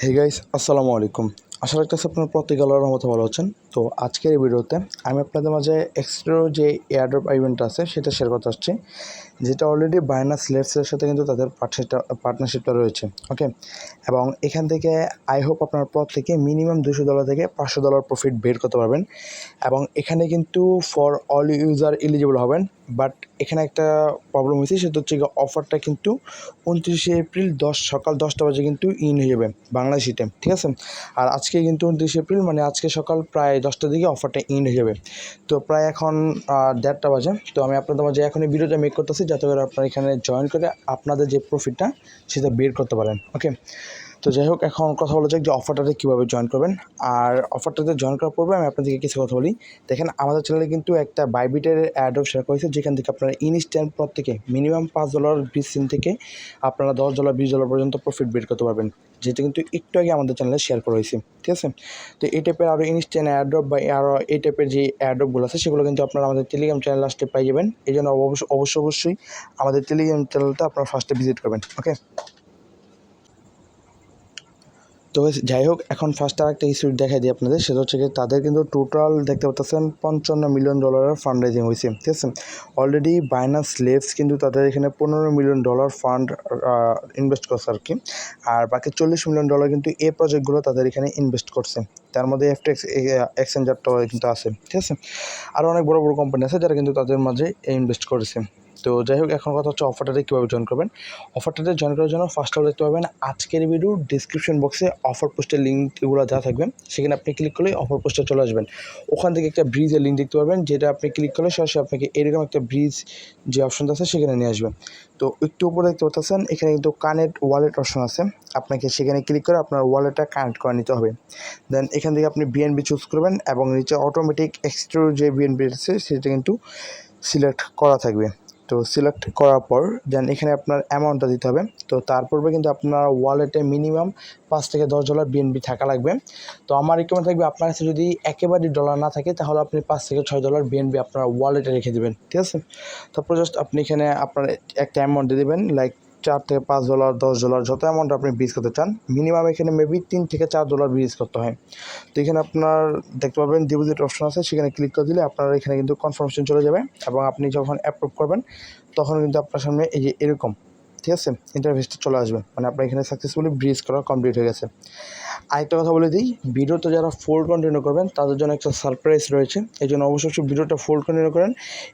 Hey guys আসসালামু আলাইকুম আশা রাখতেছি আপনার প্রত্যেক আল্লাহর মতো ভালো আছেন। তো আজকের এই ভিডিওতে আমি আপনাদের মাঝে এক্সট্রো যে এয়ারড্রপ ইভেন্ট আছে, সেটা শেয়ার করতে আসছি। যেটা অলরেডি বায়নাস লেটসের সাথে কিন্তু তাদের পার্টনারশিপটা রয়েছে ওকে এবং এখান থেকে আই হোপ আপনার প্রত্যেকে মিনিমাম দুশো ডলার থেকে পাঁচশো ডলার প্রফিট বের করতে পারবেন। এবং এখানে কিন্তু ফর অল ইউজার এলিজিবল হবেন। বাট এখানে একটা প্রবলেম হয়েছে, সেটা হচ্ছে অফারটা কিন্তু উনত্রিশে এপ্রিল দশ সকাল দশটা বাজে কিন্তু ইন হয়ে যাবে বাংলাদেশি টাইম ঠিক আছে? আর আজকে কিন্তু উনত্রিশ এপ্রিল মানে আজকে সকাল প্রায় দশটার দিকে অফারটা ইন হয়ে যাবে। তো প্রায় এখন দেড়টা বাজে। তো আমি আপনাদের মাঝে এখনই ভিডিওটা মেক করতেছি, যাতে করে আপনারা এখানে জয়েন করে আপনাদের যে প্রফিটটা সেটা বের করতে পারেন। ওকে তো যাই হোক, এখন কথা বলা যাক যে অফারটাতে কীভাবে জয়েন করবেন। আর অফারটাতে জয়েন করার পূর্বে আমি আপনাদেরকে কিছু কথা বলি। দেখেন, আমাদের চ্যানেলে কিন্তু একটা বাইবিটের অ্যাডও শেয়ার করেছে, যেখান থেকে আপনারা ইনস্ট্যান্ট প্রত্যেকে মিনিমাম পাঁচ ডলার বিশ সিন থেকে আপনারা দশ ডলার বিশ ডলার পর্যন্ত প্রফিট বের করতে পারবেন। যেটা কিন্তু একটু আগে আমাদের চ্যানেলে শেয়ার করা হয়েছে, ঠিক আছে? তো এই টাইপের আরও ইনস্ট্যান্ট অ্যাড্রপ বা আরও এই টাইপের যে অ্যাড্রপগুলো আছে, সেগুলো কিন্তু আপনারা আমাদের টেলিগ্রাম চ্যানেল লাস্টে পাই যাবেন। এই জন্য অবশ্য অবশ্য অবশ্যই আমাদের টেলিগ্রাম চ্যানেলটা আপনারা ফার্স্টে ভিজিট করবেন ওকে তো যাই হোক, এখন ফার্স্ট আর একটা ইস্যু দেখাই দিই আপনাদের, সেটা হচ্ছে কি তাদের কিন্তু টোটাল দেখতে পাচ্ছেন পঞ্চান্ন মিলিয়ন ডলারের ফান্ড রেজিং হয়েছে, ঠিক আছে? অলরেডি বাইনাস লেভস কিন্তু তাদের এখানে পনেরো মিলিয়ন ডলার ফান্ড ইনভেস্ট করছে আর কি, আর বাকি চল্লিশ মিলিয়ন ডলার কিন্তু এ প্রজেক্টগুলো তাদের এখানে ইনভেস্ট করছে, তার মধ্যে এফটেক্স এক্সচেঞ্জারটাও কিন্তু আছে, ঠিক আছে? আরও অনেক বড় বড় কোম্পানি আছে যারা কিন্তু তাদের মাঝে ইনভেস্ট করেছে। তো যাই হোক, এখন কথা হচ্ছে অফারটাতে কীভাবে জয়েন করবেন। অফারটাতে জয়েন করার জন্য ফার্স্ট অফ দেখতে পাবেন, আজকের ভিডিও ডিসক্রিপশন বক্সে অফার পোস্টের লিঙ্কগুলো যা থাকবে। সেখানে আপনি ক্লিক করলেই অফার পোস্টে চলে আসবেন। ওখান থেকে একটা ব্রিজের লিঙ্ক দেখতে পাবেন, যেটা আপনি ক্লিক করলে সরাসরি আপনাকে এরকম একটা ব্রিজ যে অপশনটা আছে সেখানে নিয়ে আসবেন তো একটু উপরে দেখতে পাচ্ছেন, এখানে কিন্তু কানেক্ট ওয়ালেট অপশন আছে। আপনাকে সেখানে ক্লিক করে আপনার ওয়ালেটটা কানেক্ট করে নিতে হবে। দেন এখান থেকে আপনি বিএনবি চুজ করবেন এবং নিচে অটোমেটিক এক্সট্রো যে বিএনবি আছে, সেটা কিন্তু সিলেক্ট করা থাকবে। তো সিলেক্ট করার পর দেন এখানে আপনার অ্যামাউন্টটা দিতে হবে। তো তারপরে কিন্তু আপনার ওয়ালেটে মিনিমাম পাঁচ থেকে দশ ডলার বিএনবি থাকা লাগবে। তো আমার রিকমেন্ড থাকবে আপনার কাছে যদি একেবারে ডলার না থাকে, তাহলে আপনি পাঁচ থেকে ছয় ডলার বিএনবি আপনার ওয়ালেটে রেখে দেবেন, ঠিক আছে? তারপর জাস্ট আপনি এখানে আপনার একটা অ্যামাউন্ট দিয়ে দেবেন লাইক চার থেকে পাঁচ ডলার, দশ ডলার, যত অ্যামাউন্ট আপনি বিজ করতে চান মিনিমাম এখানে মেবি তিন থেকে চার ডলার বিজ করতে হয়। তো এখানে আপনার দেখতে পাবেন ডিপোজিট অপশন আছে, সেখানে ক্লিক করে দিলে আপনার এখানে কিন্তু কনফার্মেশন চলে যাবে এবং আপনি যখন অ্যাপ্রুভ করবেন, তখন কিন্তু আপনার সামনে এই যে এরকম, ঠিক আছে? ইন্টারভিউসটা চলে আসবে। মানে আপনার এখানে সাকসেসফুলি ব্রিজ করা কমপ্লিট হয়ে গেছে। আরেকটা কথা বলে দিই, ভিডিওতে যারা ফুল কন্টিনিউ করবেন, তাদের জন্য একটা সারপ্রাইজ রয়েছে। এই জন্য অবশ্যই ভিডিওটা ফুল কন্টিনিউ করেন।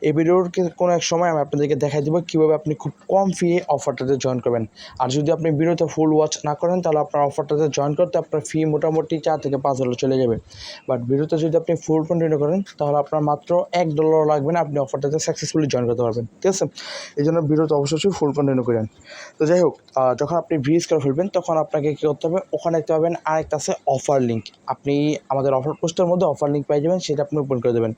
এই ভিডিওর কোনো এক সময় আমি আপনাদেরকে দেখাই দেবো কীভাবে আপনি খুব কম ফি অফারটাতে জয়েন করবেন। আর যদি আপনি ভিডিওতে ফুল ওয়াচ না করেন, তাহলে আপনার অফারটাতে জয়েন করতে আপনার ফি মোটামুটি চার থেকে পাঁচ ডলার চলে যাবে। বাট ভিডিওতে যদি আপনি ফুল কন্টিনিউ করেন, তাহলে আপনার মাত্র এক ডলার লাগবে না, আপনি অফারটাতে সাকসেসফুলি জয়েন করতে পারবেন। ঠিক আছে? এই জন্য ভিডিওতে অবশ্যই ফুল কন্টিনিউ করেন। তো যাই হোক যখন আপনি ব্রিজ করে ফেলবেন তখন আপনাকে কী করতে হবে? ওখানে দেখতে পাবেন আরেকটা আছে অফার লিঙ্ক আপনি আমাদের অফার পোস্টের মধ্যে অফার লিঙ্ক পেয়ে যাবেন, সেটা আপনি ওপেন করে দেবেন।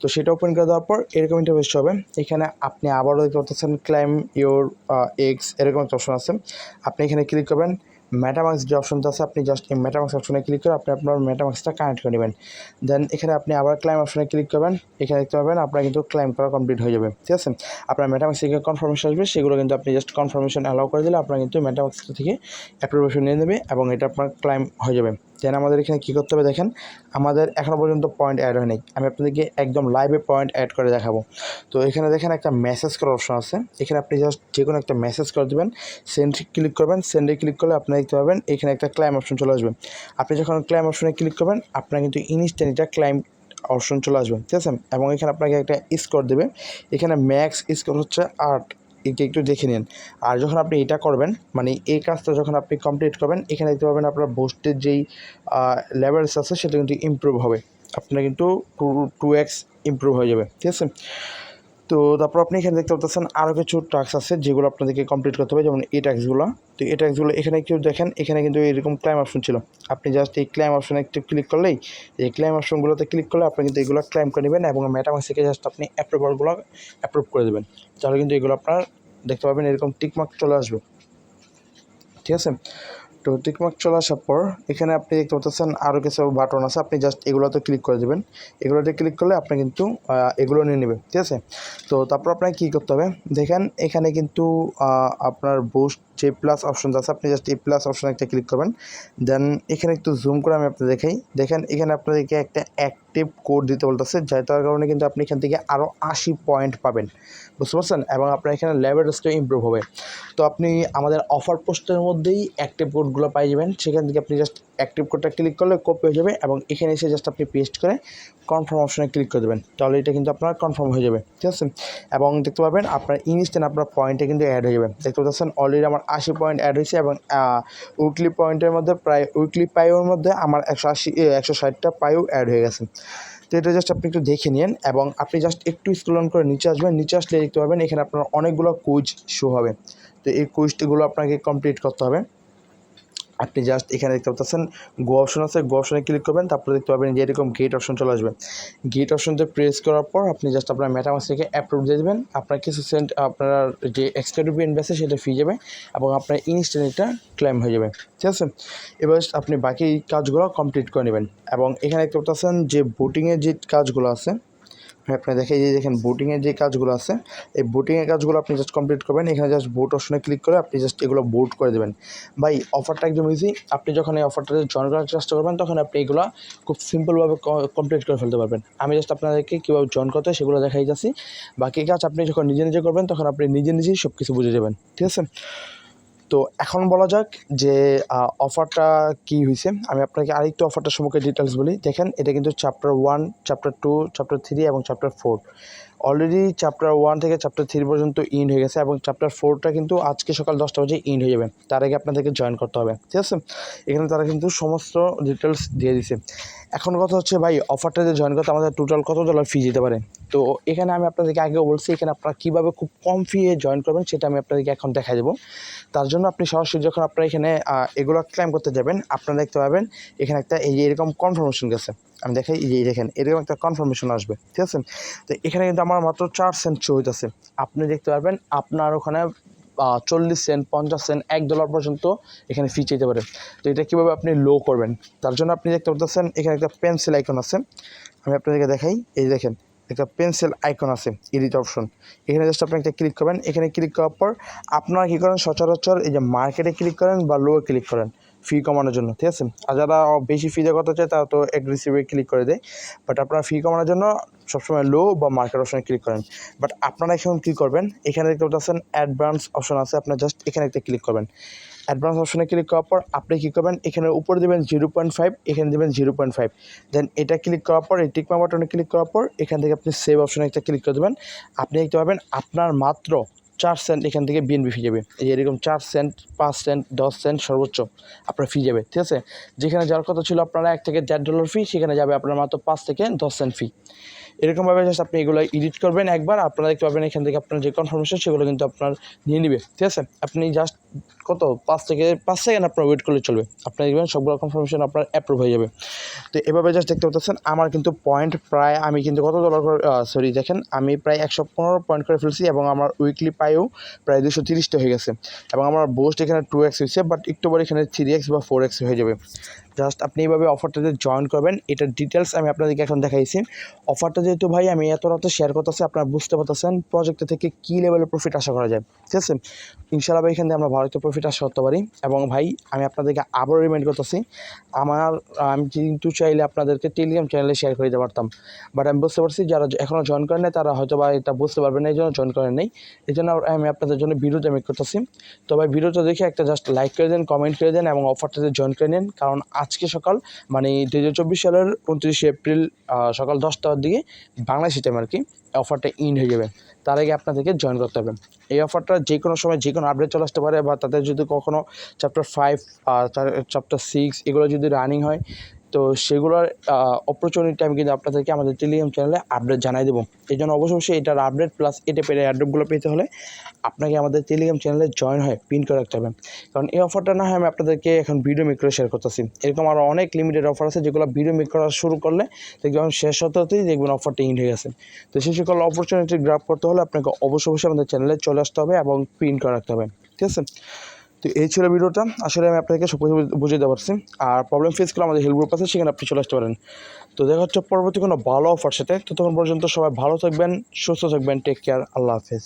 তো সেটা ওপেন করে দেওয়ার পর এরকম বেশি হবে। এখানে আপনি আবারও দেখতে পাচ্ছেন ক্লাইম ইউর এক্স এরকম একটা অপশন আছে। আপনি এখানে ক্লিক করবেন মেটামাক্স যে অপশনটা আছে, আপনি জাস্ট এই মেটামাক্স অপশনে ক্লিক করে আপনি আপনার মেটামাক্সটা কানেক্ট করে নেবেন। দেন এখানে আপনি আবার ক্লাইম অপশনে ক্লিক করবেন। এখানে দেখতে পাবেন আপনার কিন্তু ক্লাইম করা কমপ্লিট হয়ে যাবে। ঠিক আছে? আপনার মেটামাক্স থেকে কনফার্মেশন আসবে, সেগুলো কিন্তু আপনি জাস্ট কনফার্মেশন অ্যালাউ করে দিলে আপনার কিন্তু মেটামাক্স থেকে অ্যাপ্রুভেশন নিয়ে নেবে এবং এটা আপনার ক্লাইম হয়ে যাবে। দেন আমাদের এখানে কী করতে হবে দেখেন, আমাদের এখনও পর্যন্ত পয়েন্ট অ্যাড হয়নি। আমি আপনাদেরকে একদম লাইভে পয়েন্ট অ্যাড করে দেখাবো। তো এখানে দেখেন একটা মেসেজ করার অপশন আছে। এখানে আপনি জাস্ট যে কোনো একটা মেসেজ করে দেবেন সেন্ড ক্লিক করবেন সেন্ডে ক্লিক করলে আপনি দেখতে পাবেন এখানে একটা ক্লাইম অপশন চলে আসবে। আপনি যখন ক্লাইম অপশনে ক্লিক করবেন, আপনার কিন্তু ইনস্ট্যান্ট এটা ক্লাইম অপশন চলে আসবে। ঠিক আছে? এবং এখানে আপনাকে একটা স্কোর দেবে। এখানে ম্যাক্স স্কোর হচ্ছে আট। এটা একটু দেখে নিন। আর যখন আপনি এটা করবেন মানে এই কাজটা যখন আপনি কমপ্লিট করবেন, এখানে দেখতে পাবেন আপনার বোস্টের যেই লেভেলস আছে, সেটা কিন্তু ইম্প্রুভ হবে। আপনার কিন্তু টু টু এক্স ইম্প্রুভ হয়ে যাবে। ঠিক আছে? তো তারপর আপনি এখানে দেখতে পাচ্ছেন আরও কিছু টাস্ক আছে যেগুলো আপনাদেরকে কমপ্লিট করতে হবে, যেমন এই টাস্কগুলো তো এই টাস্কগুলো এখানে কেউ দেখেন, এখানে কিন্তু এরকম ক্লাইম অপশন ছিল। আপনি জাস্ট এই ক্লাইম অপশনে একটু ক্লিক করলেই, এই ক্লাইম অপশনগুলোতে ক্লিক করলে আপনি কিন্তু এগুলো ক্লাইম করে নেবেন এবং মেটামাক্স থেকে জাস্ট আপনি অ্যাপ্রুভালগুলো অ্যাপ্রুভ করে দেবেন। তাহলে কিন্তু এগুলো আপনার দেখতে পাবেন এরকম টিকমার্ক চলে আসবে। ঠিক আছে? তো টিকমার্ক চলে আসার পর, এখানে আপনি দেখতে পাচ্ছেন আরও কিছু বাটন আছে। আপনি জাস্ট এগুলোতে ক্লিক করে দেবেন। এগুলোতে ক্লিক করলে আপনি কিন্তু এগুলো নিয়ে নেবেন। ঠিক আছে? তো তারপর আপনাকে কী করতে হবে? দেখেন, এখানে কিন্তু আপনার বুস্ট যে প্লাস অপশন আছে, আপনি জাস্ট এই প্লাস অপশন একটা ক্লিক করবেন। দেন এখানে একটু জুম করে আমি আপনাদের দেখাই। দেখেন, এখানে আপনাদেরকে একটা অ্যাক্টিভ কোড দিতে বলতেছে যাই তার কারণে কিন্তু আপনি এখান থেকে আরও আশি পয়েন্ট পাবেন। বুঝতে পারছেন? এবং আপনার এখানে লেভেলসটা ইম্প্রুভ হবে। তো আপনি আমাদের অফার পোস্টের মধ্যেই অ্যাক্টিভ কোডগুলো পাই যাবেন। সেখান থেকে আপনি জাস্ট অ্যাক্টিভ কোডটা ক্লিক করলে কপি হয়ে যাবে এবং এখানে এসে জাস্ট আপনি পেস্ট করে কনফার্ম অপশনে ক্লিক করে দেবেন। তাহলে এটা কিন্তু আপনার কনফার্ম হয়ে যাবে, ঠিক আছে? এবং দেখতে পাবেন আপনার ইনস্ট্যান্ট আপনার পয়েন্টে কিন্তু অ্যাড হয়ে যাবে। দেখতে পাচ্ছেন অলরেডি আমার আশি পয়েন্ট অ্যাড হয়েছে এবং উইকলি পয়েন্টের মধ্যে প্রায় উইকলি পাইওর মধ্যে আমার একশো আশি একশো ষাটটা পাইও অ্যাড হয়ে গেছে। তো এটা জাস্ট আপনি একটু দেখে নিন এবং আপনি জাস্ট একটু স্ক্রল করে নিচে আসবেন। নিচে আসলে দেখতে পাবেন এখানে আপনার অনেকগুলো কুইজ শো হবে। তো এই কুইজটিগুলো আপনাকে কমপ্লিট করতে হবে। আপনি জাস্ট এখানে দেখতে পাচ্ছেন গো অপশন আছে গো অপশনে ক্লিক করবেন, তারপরে দেখতে পাবেন যে এরকম গেট অপশন চলে আসবে। গেট অপশনতে প্রেস করার পর আপনি জাস্ট আপনার মেটামাস থেকে অ্যাপ্রুভ দিয়ে দেবেন, আপনার কিছু সেন্ট আপনার যে এক্সট্রা রুপি ইনভেস্ট সেটা ফি যাবে এবং আপনার ইনস্ট্যান্ট এটা ক্লেম হয়ে যাবে। ঠিক আছে? এবার আপনি বাকি কাজগুলো কমপ্লিট করে নেবেন এবং এখানে দেখতে পাচ্ছেন যে বোটিংয়ের যে কাজগুলো আছে হ্যাঁ আপনি দেখে যে দেখেন বোটিংয়ের যে কাজগুলো আছে, এই বোটিংয়ের কাজগুলো আপনি জাস্ট কমপ্লিট করবেন। এখানে জাস্ট বোট অপশনে ক্লিক করে আপনি জাস্ট এগুলো বোট করে দেবেন। ভাই অফারটা একদম ইজি আপনি যখন এই অফারটাতে জয়েন করার চেষ্টা করবেন, তখন আপনি এগুলো খুব সিম্পলভাবে কমপ্লিট করে ফেলতে পারবেন। আমি জাস্ট আপনাদেরকে কীভাবে জয়েন করতে সেগুলো দেখাই যাচ্ছি। বাকি কাজ আপনি যখন নিজে নিজে করবেন, তখন আপনি নিজে নিজেই সব কিছু বুঝে যাবেন। ঠিক আছে? তো এখন বলা যাক যে অফারটা কি হয়েছে আমি আপনাকে আরেকটু অফারটা সম্পর্কে ডিটেলস বলি। দেখেন, এটা কিন্তু chapter one chapter two chapter three এবং chapter four already chapter one থেকে চ্যাপ্টার থ্রি পর্যন্ত ইন হয়ে গেছে এবং চ্যাপ্টার ফোরটা কিন্তু আজকে সকাল দশটা বাজে ইন হয়ে যাবে। তার আগে আপনাদেরকে জয়েন করতে হবে, ঠিক আছে? এখানে তারা কিন্তু সমস্ত ডিটেলস দিয়ে দিছে। এখন কথা হচ্ছে ভাই অফারটা যে জয়েন করতে, আমাদের টোটাল কত ডলার ফি যেতে পারে? তো এখানে আমি আপনাদেরকে আগেও বলছি, এখানে আপনারা কীভাবে খুব কম ফিয়ে জয়েন করবেন সেটা আমি আপনাদেরকে এখন দেখা দেবো। তার জন্য আপনি সরাসরি যখন আপনারা এখানে এগুলো ক্লাইম করতে যাবেন, আপনারা দেখতে পাবেন, এখানে একটা এই এরকম কনফার্মেশন গেছে। আমি দেখাই, এই দেখেন, এরকম একটা কনফার্মেশন আসবে, ঠিক আছে? তো এখানে কিন্তু আমার মাত্র চার সেন্ট শো হইতেছে। আপনি দেখতে পারবেন, আপনার ওখানে চল্লিশ সেন্ট পঞ্চাশ সেন্ট এক ডলার পর্যন্ত এখানে ফি চাইতে পারে। তো এটা কীভাবে আপনি লো করবেন? তার জন্য আপনি দেখতে পাচ্ছেন এখানে একটা পেন্সিল আইকন আছে। আমি আপনাদেরকে দেখাই, এই দেখেন, একটা পেন্সিল আইকন আছে এডিট অপশন এখানে জাস্ট আপনি একটা ক্লিক করবেন, এখানে ক্লিক করার পর আপনারা কী করেন, সচরাচর এই যে মার্কেটে ক্লিক করেন বা লোয়ে ক্লিক করেন। ফি কমানোর জন্য, ঠিক আছে? আর যারা বেশি ফি দেওয়া করতে চায়, তারা তো অ্যাগ্রেসিভে ক্লিক করে দেয়। বাট আপনারা ফি কমানোর জন্য সবসময় লো বা মার্কেট অপশনে ক্লিক করেন। বাট আপনারা এখন কী করবেন? এখানে দেখতে পাচ্ছেন অ্যাডভান্স অপশন আছে, আপনার জাস্ট এখানে একটা ক্লিক করবেন। অ্যাডভান্স অপশনে ক্লিক করার পর আপনি কী করবেন? এখানে উপরে দেবেন জিরো পয়েন্ট ফাইভ এখানে দেবেন জিরো পয়েন্ট ফাইভ দেন এটা ক্লিক করার পর, এই টিকমা বাটনে ক্লিক করার পর, এখান থেকে আপনি সেভ অপশনে একটা ক্লিক করে দেবেন। আপনি দেখতে পাবেন আপনার মাত্র চার সেন্ট এখান থেকে বিএনপি ফি যাবে। এই এরকম চার সেন্ট পাঁচ সেন্ট দশ সেন্ট সর্বোচ্চ আপনার ফি যাবে, ঠিক আছে? যেখানে যাওয়ার কথা ছিল আপনারা এক থেকে দেড় ডলার ফি সেখানে যাবে আপনার মাত্র পাঁচ থেকে দশ সেন্ট ফি এরকমভাবে জাস্ট আপনি এগুলো এডিট করবেন একবার, আপনারা দেখতে পাবেন এখান থেকে আপনার যে কনফার্মেশন সেগুলো কিন্তু আপনার নিয়ে নেবে, ঠিক আছে? আপনি জাস্ট কত? পাঁচ থেকে, পাঁচ সেকেন্ড আপনার ওয়েট করলে চলবে। আপনার দেখবেন সবগুলো কনফার্মেশন আপনার অ্যাপ্রুভ হয়ে যাবে। তো এভাবে জাস্ট দেখতে পাচ্ছেন, আমার কিন্তু পয়েন্ট প্রায়, আমি কিন্তু কত ডলার করে সরি দেখেন, আমি প্রায় একশো পনেরো পয়েন্ট করে ফেলছি এবং আমার উইকলি পাইও প্রায় দুশো তিরিশটা হয়ে গেছে। এবং আমার বোস্ট এখানে টু এক্স হয়েছে বাট একটু এখানে থ্রি এক্স বা ফোর এক্স হয়ে যাবে। জাস্ট আপনি এইভাবে অফারটাতে জয়েন করবেন, এটার ডিটেলস আমি আপনাদেরকে এখন দেখাইছি। অফারটা যেহেতু ভাই, আমি এত রাতে শেয়ার করতেছি, আপনারা বুঝতে পারতেছেন প্রজেক্ট থেকে কী লেভেলের প্রফিট আশা করা যায়। ঠিক আছে? ইনশাল্লাহ ভাই, এখান থেকে আমরা ভারতীয় প্রফিট আশা করতে পারি। এবং ভাই, আমি আপনাদেরকে আবারও রিমাইন্ড করতেছি, আমার, আমি কিন্তু চাইলে আপনাদেরকে টেলিগ্রাম চ্যানেলে শেয়ার করে দিতে পারতাম। বাট আমি বুঝতে পারছি যারা এখনও জয়েন করেন নাই, তারা হয়তো বা এটা বুঝতে পারবেন না, এই জন্য জয়েন করেন নেই। এই জন্য আমি আপনাদের জন্য ভিডিওটা মেক করতেছি। তো ভাই ভিডিওটা দেখে একটা জাস্ট লাইক করে দেন কমেন্ট করে দেন এবং অফারটাতে জয়েন করে নিন। কারণ আজকে সকাল মানে দু হাজার চব্বিশ সালের উনত্রিশে এপ্রিল সকাল দশটার দিকে বাংলাদেশি টাইম আর কি অফারটা ইন হয়ে যাবে। তার আগে আপনাদেরকে জয়েন করতে হবে। এই অফারটা যে কোনো সময় যে কোনো আপডেট চলে আসতে পারে বা তাদের যদি কখনও চ্যাপ্টার ফাইভ চ্যাপ্টার সিক্স এগুলো যদি রানিং হয় তো সেগুলোর অপরচুনিটি আমি কিন্তু আপনাদেরকে আমাদের টেলিগ্রাম চ্যানেলে আপডেট জানাই দেবো। এই জন্য অবশ্যই এটার আপডেট প্লাস এটা পেরে অ্যাড্রপগুলো পেতে হলে আপনাকে আমাদের টেলিগ্রাম চ্যানেলে জয়েন হয়ে পিন করে রাখতে হবে। কারণ এই অফারটা না হয় আমি আপনাদেরকে এখন ভিডিও মেক করে শেয়ার করতেছি। এরকম আরও অনেক লিমিটেড অফার আছে যেগুলো ভিডিও মেক করা শুরু করলে দেখবেন শেষ হতেই দেখবেন অফারটা ইন হয়ে গেছে। তো সেই সকল অপরচুনিটি গ্রাপ করতে হলে আপনাকে অবশ্যই অবশ্যই আমাদের চ্যানেলে চলে আসতে হবে এবং পিন করে রাখতে হবে। ঠিক আছে? তো এই ছিল ভিডিওটা। আসলে আমি আপনাকে সব কিছু বুঝিয়ে দিতে পারছি। আর প্রবলেম ফেস করে আমাদের হেল্প গ্রুপ আছে, সেখানে আপনি চলে আসতে পারেন। তো দেখা হচ্ছে পরবর্তী কোনো ভালো অফার সাথে। তো তখন পর্যন্ত সবাই ভালো থাকবেন, সুস্থ থাকবেন টেক কেয়ার আল্লাহ হাফেজ।